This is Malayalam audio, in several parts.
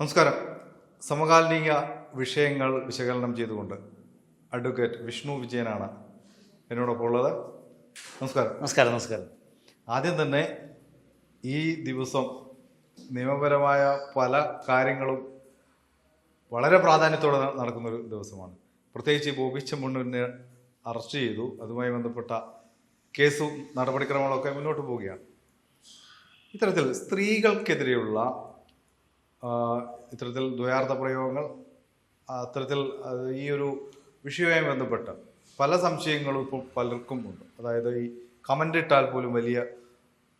നമസ്കാരം. സമകാലിക വിഷയങ്ങൾ വിശകലനം ചെയ്തുകൊണ്ട് അഡ്വക്കേറ്റ് വിഷ്ണു വിജയനാണ് എന്നോടൊപ്പം ഉള്ളത്. നമസ്കാരം. നമസ്കാരം നമസ്കാരം. ആദ്യം തന്നെ ഈ ദിവസം നിയമപരമായ പല കാര്യങ്ങളും വളരെ പ്രാധാന്യത്തോടെ നടക്കുന്നൊരു ദിവസമാണ്. പ്രത്യേകിച്ച് ബോബി ചെമ്മണ്ണൂരിനെ അറസ്റ്റ് ചെയ്തു. അതുമായി ബന്ധപ്പെട്ട കേസും നടപടിക്രമങ്ങളൊക്കെ മുന്നോട്ട് പോവുകയാണ്. ഇത്തരത്തിൽ സ്ത്രീകൾക്കെതിരെയുള്ള ഇത്തരത്തിൽ ദ്വയാർത്ഥ പ്രയോഗങ്ങൾ അത്തരത്തിൽ ഈ ഒരു വിഷയവുമായി ബന്ധപ്പെട്ട് പല സംശയങ്ങളും ഇപ്പോൾ പലർക്കും ഉണ്ട്. അതായത് ഈ കമന്റ് ഇട്ടാൽ പോലും വലിയ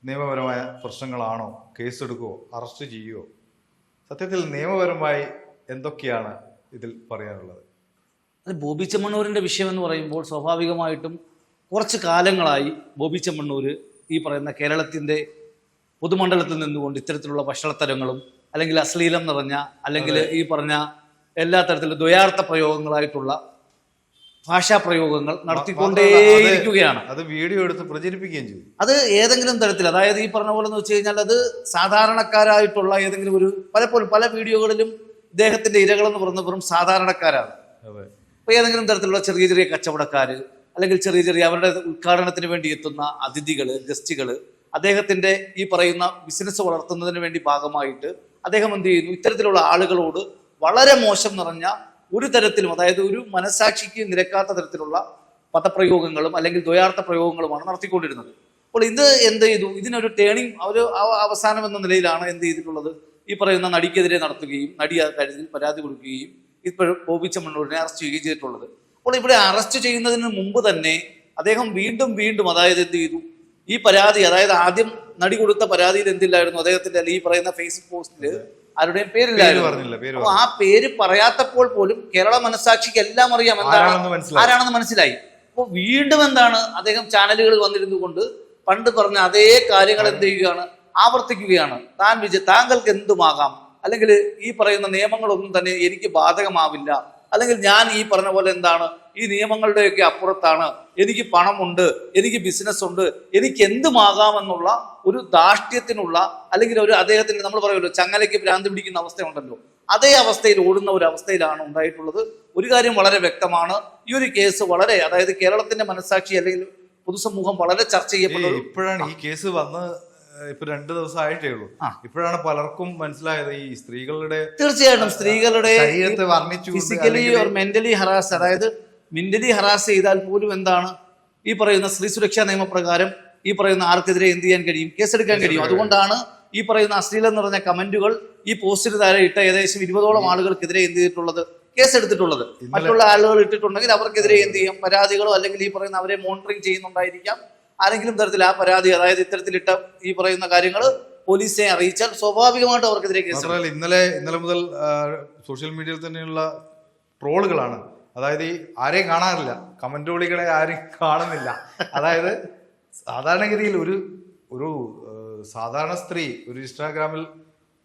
നിയമപരമായ പ്രശ്നങ്ങളാണോ കേസെടുക്കുമോ അറസ്റ്റ് ചെയ്യുമോ സത്യത്തിൽ നിയമപരമായി എന്തൊക്കെയാണ് ഇതിൽ പറയാനുള്ളത്? അത് ബോബി ചെമ്മണ്ണൂരിന്റെ വിഷയം എന്ന് പറയുമ്പോൾ സ്വാഭാവികമായിട്ടും കുറച്ച് കാലങ്ങളായി ബോബി ചെമ്മണ്ണൂർ ഈ പറയുന്ന കേരളത്തിന്റെ പൊതുമണ്ഡലത്തിൽ നിന്നുകൊണ്ട് ഇത്തരത്തിലുള്ള വഷളത്തരങ്ങളും അല്ലെങ്കിൽ അശ്ലീലം നിറഞ്ഞ അല്ലെങ്കിൽ ഈ പറഞ്ഞ എല്ലാ തരത്തിലും ദ്വയാർത്ഥ പ്രയോഗങ്ങളായിട്ടുള്ള ഭാഷാ പ്രയോഗങ്ങൾ നടത്തിക്കൊണ്ടേയിരിക്കുകയാണ്. അത് വീഡിയോ എടുത്ത് പ്രചരിപ്പിക്കുകയും ചെയ്തു. അത് ഏതെങ്കിലും തരത്തിൽ അതായത് ഈ പറഞ്ഞ പോലെ എന്ന് വെച്ച് കഴിഞ്ഞാൽ അത് സാധാരണക്കാരായിട്ടുള്ള ഏതെങ്കിലും ഒരു പലപ്പോഴും പല വീഡിയോകളിലും ഇദ്ദേഹത്തിന്റെ ഇരകളെന്ന് എന്ന് വെറും സാധാരണക്കാരാണ്. അപ്പൊ ഏതെങ്കിലും തരത്തിലുള്ള ചെറിയ ചെറിയ കച്ചവടക്കാര് അല്ലെങ്കിൽ ചെറിയ ചെറിയ അവരുടെ ഉദ്ഘാടനത്തിന് വേണ്ടി എത്തുന്ന അതിഥികൾ ഗസ്റ്റുകൾ അദ്ദേഹത്തിന്റെ ഈ പറയുന്ന ബിസിനസ് വളർത്തുന്നതിന് വേണ്ടി ഭാഗമായിട്ട് അദ്ദേഹം എന്ത് ചെയ്യുന്നു? ഇത്തരത്തിലുള്ള ആളുകളോട് വളരെ മോശം നിറഞ്ഞ ഒരു തരത്തിലും അതായത് ഒരു മനസാക്ഷിക്ക് നിരക്കാത്ത തരത്തിലുള്ള പദപ്രയോഗങ്ങളും അല്ലെങ്കിൽ ദ്വയാർത്ഥ പ്രയോഗങ്ങളുമാണ് നടത്തിക്കൊണ്ടിരുന്നത്. അപ്പോൾ ഇത് എന്ത് ചെയ്തു? ഇതിനൊരു ടേണിംഗ് ഒരു അവസാനം എന്ന നിലയിലാണ് എന്ത് ചെയ്തിട്ടുള്ളത്? ഈ പറയുന്ന നടിക്കെതിരെ നടത്തുകയും നടി കാര്യത്തിൽ പരാതി കൊടുക്കുകയും ഇപ്പോഴും ബോബി മണ്ണൂരിനെ അറസ്റ്റ് ചെയ്യുകയും ചെയ്തിട്ടുള്ളത്. അപ്പോൾ ഇവിടെ അറസ്റ്റ് ചെയ്യുന്നതിന് മുമ്പ് തന്നെ അദ്ദേഹം വീണ്ടും വീണ്ടും അതായത് എന്ത് ചെയ്തു? ഈ പരാതി അതായത് ആദ്യം നടി കൊടുത്ത പരാതിയിൽ എന്തില്ലായിരുന്നു? അദ്ദേഹത്തിന്റെ ഈ പറയുന്ന ഫേസ്ബുക്ക് പോസ്റ്റിൽ ആരുടെയും പേര് പേരില്ലായിരുന്നു അപ്പൊ ആ പേര് പറയാത്തപ്പോൾ പോലും കേരള മനസാക്ഷിക്ക് എല്ലാം അറിയാം എന്താണ് മനസ്സിലായി. ആരാണെന്ന് മനസ്സിലായി. അപ്പോൾ വീണ്ടും എന്താണ് അദ്ദേഹം ചാനലുകൾ വന്നിരുന്നു കൊണ്ട് പണ്ട് പറഞ്ഞ അതേ കാര്യങ്ങൾ എന്ത് ചെയ്യുകയാണ്? ആവർത്തിക്കുകയാണ്. താൻ വിജയ താങ്കൾക്ക് എന്തുമാകാം? അല്ലെങ്കിൽ ഈ പറയുന്ന നിയമങ്ങളൊന്നും തന്നെ എനിക്ക് ബാധകമാവില്ല. അല്ലെങ്കിൽ ഞാൻ ഈ പറഞ്ഞ പോലെ എന്താണ്? ഈ നിയമങ്ങളുടെയൊക്കെ അപ്പുറത്താണ്. എനിക്ക് പണമുണ്ട് എനിക്ക് ബിസിനസ് ഉണ്ട് എനിക്ക് എന്തുമാകാമെന്നുള്ള ഒരു ധാഷ്ട്യത്തിനുള്ള അല്ലെങ്കിൽ ഒരു അദ്ദേഹത്തിന് നമ്മൾ പറയുമല്ലോ ചങ്ങലയ്ക്ക് ഭ്രാന്ത് പിടിക്കുന്ന അവസ്ഥയുണ്ടല്ലോ. അതേ അവസ്ഥയിൽ ഓടുന്ന ഒരു അവസ്ഥയിലാണ് ഉണ്ടായിട്ടുള്ളത്. ഒരു കാര്യം വളരെ വ്യക്തമാണ്. ഈ ഒരു കേസ് വളരെ അതായത് കേരളത്തിന്റെ മനസാക്ഷി അല്ലെങ്കിൽ പൊതുസമൂഹം വളരെ ചർച്ച ചെയ്യപ്പെട്ട ഇപ്പോഴാണ് ഈ കേസ് വന്ന് ഇപ്പൊ രണ്ട് ദിവസമായിട്ടേ ഉള്ളൂ. ഇപ്പോഴാണ് പലർക്കും മനസ്സിലായത് ഈ സ്ത്രീകളുടെ തീർച്ചയായിട്ടും സ്ത്രീകളുടെ ശരീരത്തെ വർണിച്ചു ഫിസിക്കലി ഓർ മെന്റലി ഹറാസ് അതായത് മെന്റലി ഹറാസ് ചെയ്താൽ പോലും എന്താണ് ഈ പറയുന്ന സ്ത്രീ സുരക്ഷാ നിയമപ്രകാരം ഈ പറയുന്ന ആർക്കെതിരെ എന്ത് ചെയ്യാൻ കഴിയും? കേസെടുക്കാൻ കഴിയും. അതുകൊണ്ടാണ് ഈ പറയുന്ന അശ്ലീലം നിറഞ്ഞ കമന്റുകൾ ഈ പോസ്റ്റിന് താഴെ ഇട്ട ഏകദേശം ഇരുപതോളം ആളുകൾക്കെതിരെ എന്ത് ചെയ്തിട്ടുള്ളത്? കേസെടുത്തിട്ടുള്ളത്. മറ്റുള്ള ആളുകൾ ഇട്ടിട്ടുണ്ടെങ്കിൽ അവർക്കെതിരെ എന്ത് ചെയ്യും? പരാതികളോ അല്ലെങ്കിൽ ഈ പറയുന്ന അവരെ മോണിറ്ററിംഗ് ചെയ്യുന്നുണ്ടായിരിക്കാം. ആരെങ്കിലും തരത്തിൽ ആ പരാതി അതായത് ഇത്തരത്തിലിട്ട ഈ പറയുന്ന കാര്യങ്ങൾ പോലീസിനെ അറിയിച്ചാൽ സ്വാഭാവികമായിട്ട് അവർക്കെതിരെ കേസ് ഇന്നലെ ഇന്നലെ മുതൽ സോഷ്യൽ മീഡിയയിൽ തന്നെയുള്ള ട്രോളുകളാണ്. അതായത് ഈ ആരെയും കാണാറില്ല. കമന്റോളികളെ ആരും കാണുന്നില്ല. അതായത് സാധാരണഗതിയിൽ ഒരു ഒരു സാധാരണ സ്ത്രീ ഒരു ഇൻസ്റ്റാഗ്രാമിൽ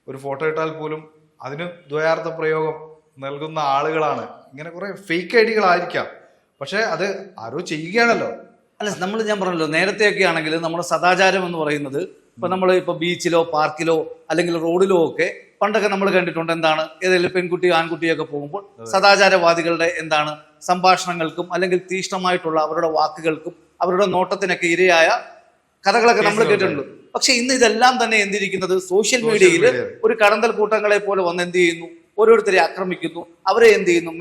ഒരു ഫോട്ടോ ഇട്ടാൽ പോലും അതിന് ദ്വയാർത്ഥ പ്രയോഗം നൽകുന്ന ആളുകളാണ്. ഇങ്ങനെ കുറെ ഫേക്ക് ഐ ഡികളായിരിക്കാം. പക്ഷെ അത് ആരോ ചെയ്യുകയാണല്ലോ. അല്ല നമ്മൾ ഞാൻ പറഞ്ഞല്ലോ നേരത്തെയൊക്കെ ആണെങ്കിൽ നമ്മുടെ സദാചാരം എന്ന് പറയുന്നത് ഇപ്പൊ നമ്മൾ ഇപ്പൊ ബീച്ചിലോ പാർക്കിലോ അല്ലെങ്കിൽ റോഡിലോ ഒക്കെ പണ്ടൊക്കെ നമ്മൾ കണ്ടിട്ടുണ്ട് എന്താണ് ഏതെങ്കിലും പെൺകുട്ടി ആൺകുട്ടിയൊക്കെ പോകുമ്പോൾ സദാചാരവാദികളുടെ എന്താണ് സംഭാഷണങ്ങൾക്കും അല്ലെങ്കിൽ തീഷ്ണമായിട്ടുള്ള അവരുടെ വാക്കുകൾക്കും അവരുടെ നോട്ടത്തിനൊക്കെ ഇരയായ കഥകളൊക്കെ നമ്മൾ കേട്ടിട്ടുണ്ട്. പക്ഷെ ഇന്ന് ഇതെല്ലാം തന്നെ എന്തിരിക്കുന്നത് സോഷ്യൽ മീഡിയയിൽ ഒരു കടന്തൽ കൂട്ടങ്ങളെ പോലെ വന്ന് എന്ത് ചെയ്യുന്നു? ഓരോരുത്തരെ ആക്രമിക്കുന്നു. അവരെ എന്ത് ചെയ്യുന്നു?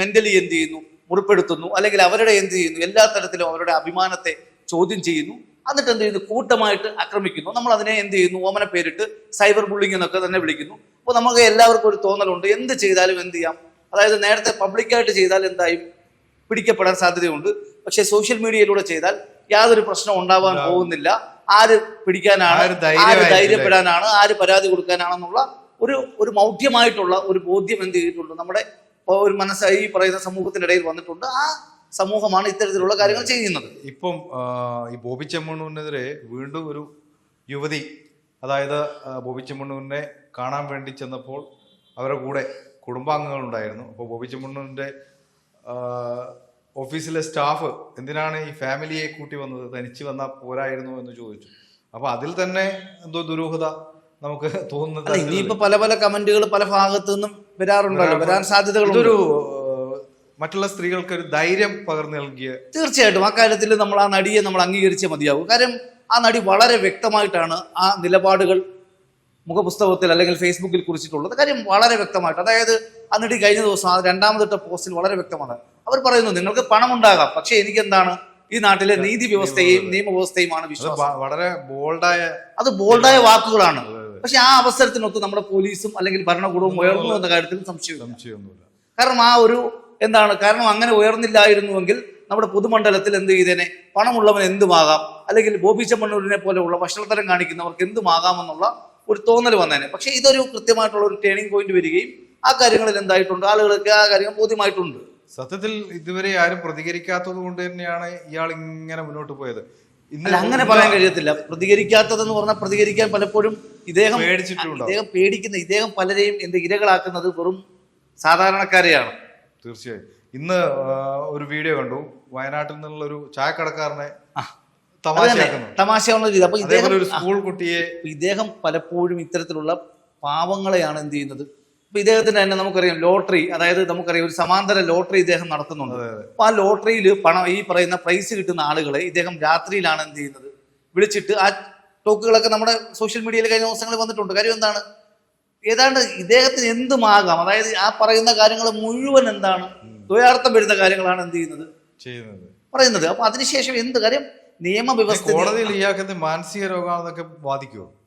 മെന്റലി എന്ത് ചെയ്യുന്നു? മുറിപ്പെടുത്തുന്നു അല്ലെങ്കിൽ അവരുടെ എന്ത് ചെയ്യുന്നു എല്ലാ തരത്തിലും അവരുടെ അഭിമാനത്തെ ചോദ്യം ചെയ്യുന്നു. എന്നിട്ട് എന്ത് ചെയ്യുന്നു? കൂട്ടമായിട്ട് ആക്രമിക്കുന്നു. നമ്മൾ അതിനെ എന്ത് ചെയ്യുന്നു? ഓമന പേരിട്ട് സൈബർ ബുള്ളിംഗ് എന്നൊക്കെ തന്നെ വിളിക്കുന്നു. അപ്പോൾ നമുക്ക് എല്ലാവർക്കും ഒരു തോന്നലുണ്ട്. എന്ത് ചെയ്താലും എന്ത് ചെയ്യാം? അതായത് നേരത്തെ പബ്ലിക്കായിട്ട് ചെയ്താൽ എന്തായും? പിടിക്കപ്പെടാൻ സാധ്യതയുണ്ട്. പക്ഷേ സോഷ്യൽ മീഡിയയിലൂടെ ചെയ്താൽ യാതൊരു പ്രശ്നം ഉണ്ടാവാൻ പോകുന്നില്ല. ആര് പിടിക്കാനാണ് ആര്? ധൈര്യപ്പെടാനാണ് ആര് പരാതി കൊടുക്കാനാണെന്നുള്ള ഒരു ഒരു മൗഢ്യമായിട്ടുള്ള ഒരു ബോധ്യം എന്ത് ചെയ്തിട്ടുണ്ട്? നമ്മുടെ ഒരു മനസ്സായി ഈ പറയുന്ന സമൂഹത്തിനിടയിൽ വന്നിട്ടുണ്ട്. ആ സമൂഹമാണ് ഇത്തരത്തിലുള്ള കാര്യങ്ങൾ ചെയ്യുന്നത്. ഇപ്പം ഈ ബോബി ചെമ്മണ്ണൂരിനെതിരെ വീണ്ടും ഒരു യുവതി അതായത് ബോബി ചെമ്മണ്ണൂരിനെ കാണാൻ വേണ്ടി ചെന്നപ്പോൾ അവരുടെ കൂടെ കുടുംബാംഗങ്ങൾ ഉണ്ടായിരുന്നു അപ്പോൾ ബോബി ചെമ്മണ്ണൂരിന്റെ ഓഫീസിലെ സ്റ്റാഫ് എന്തിനാണ് ഈ ഫാമിലിയെ കൂട്ടി വന്നത്? തനിച്ച് വന്നാൽ പോരായിരുന്നു എന്ന് ചോദിച്ചു. അപ്പോൾ അതിൽ തന്നെ എന്തോ ദുരൂഹത നമുക്ക് തോന്നുന്നത് ഇനിയിപ്പോൾ ഇനിയിപ്പോ പല പല കമന്റുകൾ പല ഭാഗത്തു നിന്നും വരാറുണ്ടല്ലോ വരാൻ സാധ്യതകൾ ഇതൊരു ഏഹ്, മറ്റുള്ള സ്ത്രീകൾക്ക് ഒരു ധൈര്യം പകർന്നു നൽകിയ തീർച്ചയായിട്ടും ആ കാര്യത്തിൽ നമ്മൾ ആ നടിയെ നമ്മൾ അംഗീകരിച്ചേ മതിയാവും. കാര്യം ആ നടി വളരെ വ്യക്തമായിട്ടാണ് ആ നിലപാടുകൾ മുഖപുസ്തകത്തിൽ അല്ലെങ്കിൽ ഫേസ്ബുക്കിൽ കുറിച്ചിട്ടുള്ളത്. കാര്യം വളരെ വ്യക്തമായിട്ട് അതായത് ആ നടി കഴിഞ്ഞ ദിവസം ആ രണ്ടാമതിട്ട പോസ്റ്റിൽ വളരെ വ്യക്തമാണ്. അവർ പറയുന്നു നിങ്ങൾക്ക് പണം ഉണ്ടാകാം പക്ഷേ എനിക്ക് എന്താണ് ഈ നാട്ടിലെ നീതി വ്യവസ്ഥയെയും നിയമവ്യവസ്ഥയുമാണ് വിശ്വാസം. വളരെ ബോൾഡായ അത് ബോൾഡായ വാക്കുകളാണ്. പക്ഷെ ആ അവസരത്തിനൊത്ത് നമ്മുടെ പോലീസും അല്ലെങ്കിൽ ഭരണകൂടവും ഉയർന്നു എന്ന കാര്യത്തിൽ സംശയം സംശയമൊന്നുമില്ല. കാരണം ആ ഒരു എന്താണ് കാരണം അങ്ങനെ ഉയർന്നില്ലായിരുന്നുവെങ്കിൽ നമ്മുടെ പൊതുമണ്ഡലത്തിൽ എന്ത് ചെയ്തേനെ പണമുള്ളവൻ എന്തുമാകാം? അല്ലെങ്കിൽ ബോബി ചെമ്മണ്ണൂരിനെ പോലെയുള്ള വഷളത്തരം കാണിക്കുന്നവർക്ക് എന്തുമാകാമെന്നുള്ള ഒരു തോന്നൽ വന്നേനെ. പക്ഷേ ഇതൊരു കൃത്യമായിട്ടുള്ള ഒരു ടേണിംഗ് പോയിന്റ് വരികയും ആ കാര്യങ്ങളിൽ എന്തായിട്ടുണ്ട്? ആളുകൾക്ക് ആ കാര്യം ബോധ്യമായിട്ടുണ്ട്. സത്യത്തിൽ ഇതുവരെ ആരും പ്രതികരിക്കാത്തത് കൊണ്ട് തന്നെയാണ് ഇയാൾ ഇങ്ങനെ മുന്നോട്ട് പോയത്. അല്ല അങ്ങനെ പറയാൻ കഴിയത്തില്ല. പ്രതികരിക്കാത്തതെന്ന് പറഞ്ഞാൽ പ്രതികരിക്കാൻ പലപ്പോഴും ഇദ്ദേഹം. ഇദ്ദേഹം പേടിക്കുന്ന ഇദ്ദേഹം പലരെയും എന്റെ ഇരകളാക്കുന്നത് വെറും സാധാരണക്കാരെയാണ്. തീർച്ചയായും. ഇന്ന് ഒരു വീഡിയോ കണ്ടു. വയനാട്ടിൽ നിന്നുള്ള ഒരു ചായക്കടക്കാരനെ തമാശയുള്ള രീതി. അപ്പൊ ഇദ്ദേഹം സ്കൂൾ കുട്ടിയെ ഇദ്ദേഹം പലപ്പോഴും ഇത്തരത്തിലുള്ള പാവങ്ങളെയാണ് എന്ത് ചെയ്യുന്നത്? ഇദ്ദേഹത്തിന് തന്നെ നമുക്കറിയാം ലോട്ടറി അതായത് നമുക്കറിയാം ഒരു സമാന്തര ലോട്ടറി ഇദ്ദേഹം നടത്തുന്നുണ്ട്. അപ്പൊ ആ ലോട്ടറിയിൽ പണം ഈ പറയുന്ന പ്രൈസ് കിട്ടുന്ന ആളുകളെ ഇദ്ദേഹം രാത്രിയിലാണ് എന്ത് ചെയ്യുന്നത്? വിളിച്ചിട്ട് ആ ടോക്കുകളൊക്കെ നമ്മുടെ സോഷ്യൽ മീഡിയയിൽ കഴിഞ്ഞ ദിവസങ്ങളിൽ വന്നിട്ടുണ്ട്. കാര്യം എന്താണ്? ഏതാണ്ട് ഇദ്ദേഹത്തിന് എന്തുമാകാം? അതായത് ആ പറയുന്ന കാര്യങ്ങൾ മുഴുവൻ എന്താണ്? ദ്വയാർത്ഥം വരുന്ന കാര്യങ്ങളാണ് എന്ത് ചെയ്യുന്നത്? ചെയ്യുന്നത്. പറയുന്നത്. അപ്പൊ അതിനുശേഷം എന്ത്? കാര്യം നിയമവ്യവസ്ഥ കോടതിയിൽ ഇയാൾക്ക് മാനസിക രോഗമാണെന്നൊക്കെ ബാധിക്കുമോ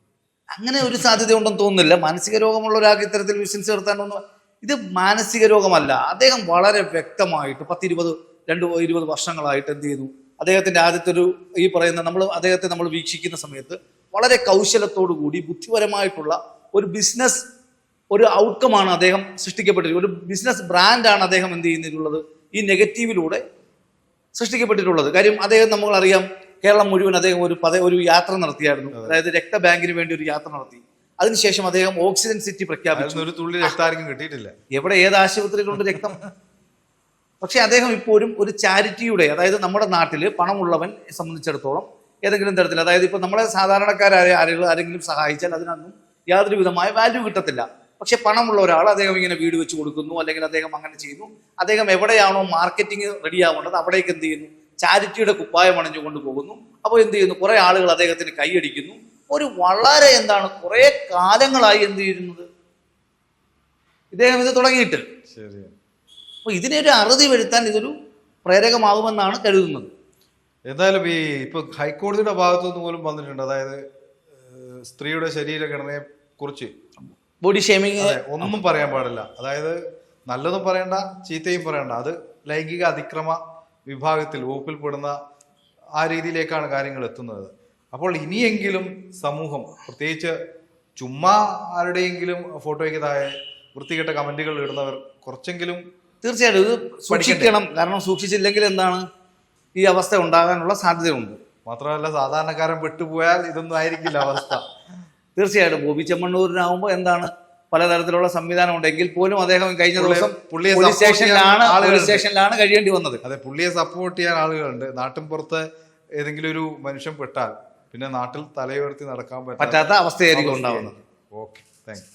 അങ്ങനെ ഒരു സാധ്യത ഉണ്ടെന്ന് തോന്നുന്നില്ല. മാനസിക രോഗമുള്ള ഒരാൾക്ക് ഇത്തരത്തിൽ ബിസിനസ് നടത്താനൊന്നും ഇത് മാനസിക രോഗമല്ല. അദ്ദേഹം വളരെ വ്യക്തമായിട്ട് പത്തിരുപത് രണ്ട് ഇരുപത് വർഷങ്ങളായിട്ട് എന്ത് ചെയ്തു? അദ്ദേഹത്തിന്റെ ആദ്യത്തെ ഒരു ഈ പറയുന്ന നമ്മൾ അദ്ദേഹത്തെ നമ്മൾ വീക്ഷിക്കുന്ന സമയത്ത് വളരെ കൗശലത്തോടു കൂടി ബുദ്ധിപരമായിട്ടുള്ള ഒരു ബിസിനസ് ഒരു ഔട്ട്കമാണ് അദ്ദേഹം സൃഷ്ടിക്കപ്പെട്ടിട്ടുള്ളത് ഒരു ബിസിനസ് ബ്രാൻഡാണ് അദ്ദേഹം എന്ത് ചെയ്യുന്നിട്ടുള്ളത് ഈ നെഗറ്റീവിലൂടെ സൃഷ്ടിക്കപ്പെട്ടിട്ടുള്ളത്. കാര്യം അദ്ദേഹം നമ്മളറിയാം കേരളം മുഴുവൻ അദ്ദേഹം ഒരു പദ ഒരു യാത്ര നടത്തിയായിരുന്നു. അതായത് രക്തബാങ്കിന് വേണ്ടി ഒരു യാത്ര നടത്തി. അതിനുശേഷം അദ്ദേഹം ഓക്സിജൻ സിറ്റി പ്രഖ്യാപിച്ചു. ഒരു തുള്ളി രക്താർക്കും കിട്ടിയിട്ടില്ല. എവിടെ ഏത് ആശുപത്രികളുണ്ട് രക്തം? പക്ഷെ അദ്ദേഹം ഇപ്പോഴും ഒരു ചാരിറ്റിയുടെ അതായത് നമ്മുടെ നാട്ടിൽ പണമുള്ളവൻ സംബന്ധിച്ചിടത്തോളം ഏതെങ്കിലും തരത്തിൽ അതായത് ഇപ്പൊ നമ്മളെ സാധാരണക്കാരായ ആരെങ്കിലും ആരെങ്കിലും സഹായിച്ചാൽ അതിനൊന്നും യാതൊരു വിധമായ വാല്യൂ കിട്ടത്തില്ല. പക്ഷെ പണമുള്ള ഒരാൾ അദ്ദേഹം ഇങ്ങനെ വീട് വെച്ച് കൊടുക്കുന്നു അല്ലെങ്കിൽ അദ്ദേഹം അങ്ങനെ ചെയ്യുന്നു. അദ്ദേഹം എവിടെയാണോ മാർക്കറ്റിംഗ് റെഡി ആവേണ്ടത് അവിടേക്ക് എന്ത് ചെയ്യുന്നു? ചാരിറ്റിയുടെ കുപ്പായം അണിഞ്ഞുകൊണ്ട് പോകുന്നു. അപ്പോൾ എന്ത് ചെയ്യുന്നു? കുറേ ആളുകൾ അദ്ദേഹത്തിന് കൈയടിക്കുന്നു. ഒരു വളരെ എന്താണ്? കുറേ കാലങ്ങളായി എന്ത് ചെയ്യുന്നത്? ഇദ്ദേഹം ഇത് തുടങ്ങിയിട്ട്. അപ്പോൾ ഇതിനെ ഒരു അറുതി വരുത്താൻ ഇതൊരു പ്രേരകമാകുമെന്നാണ് കരുതുന്നത്. എന്തായാലും ഈ ഇപ്പൊ ഹൈക്കോടതിയുടെ ഭാഗത്തു നിന്ന് പോലും വന്നിട്ടുണ്ട്. അതായത് സ്ത്രീയുടെ ശരീരഘടനയെ കുറിച്ച്. ബോഡി ഷേമിങ് ഒന്നും പറയാൻ പാടില്ല. അതായത് നല്ലതും പറയണ്ട ചീത്തയും പറയണ്ട. അത് ലൈംഗിക അതിക്രമ വിഭാഗത്തിൽ വകുപ്പിൽപ്പെടുന്ന ആ രീതിയിലേക്കാണ് കാര്യങ്ങൾ എത്തുന്നത്. അപ്പോൾ ഇനിയെങ്കിലും സമൂഹം പ്രത്യേകിച്ച് ചുമ്മാ ആരുടെയെങ്കിലും ഫോട്ടോയ്ക്ക് താഴെ വൃത്തികെട്ട കമന്റുകൾ ഇടുന്നവർ കുറച്ചെങ്കിലും തീർച്ചയായിട്ടും ഇത് സൂക്ഷിക്കണം. കാരണം സൂക്ഷിച്ചില്ലെങ്കിൽ എന്താണ് ഈ അവസ്ഥ ഉണ്ടാകാനുള്ള സാധ്യതയുണ്ട്. മാത്രമല്ല സാധാരണക്കാരൻ വിട്ടുപോയാൽ ഇതൊന്നും ആയിരിക്കില്ല അവസ്ഥ. തീർച്ചയായിട്ടും. ബോബി ചെമ്മണ്ണൂരിനാവുമ്പോൾ എന്താണ് പലതരത്തിലുള്ള സംവിധാനം ഉണ്ടെങ്കിൽ പോലും അദ്ദേഹം കഴിഞ്ഞ ദിവസം പോലീസ് സ്റ്റേഷനിലാണ് പോലീസ് സ്റ്റേഷനിലാണ് കഴിയേണ്ടി വന്നത്. അതെ പുള്ളിയെ സപ്പോർട്ട് ചെയ്യാൻ ആളുകളുണ്ട്. നാട്ടിൻ പുറത്ത് ഏതെങ്കിലും ഒരു മനുഷ്യൻ പെട്ടാൽ പിന്നെ നാട്ടിൽ തലയുയർത്തി നടക്കാൻ പറ്റാത്ത അവസ്ഥയായിരിക്കും ഉണ്ടാവുന്നത്. Okay thank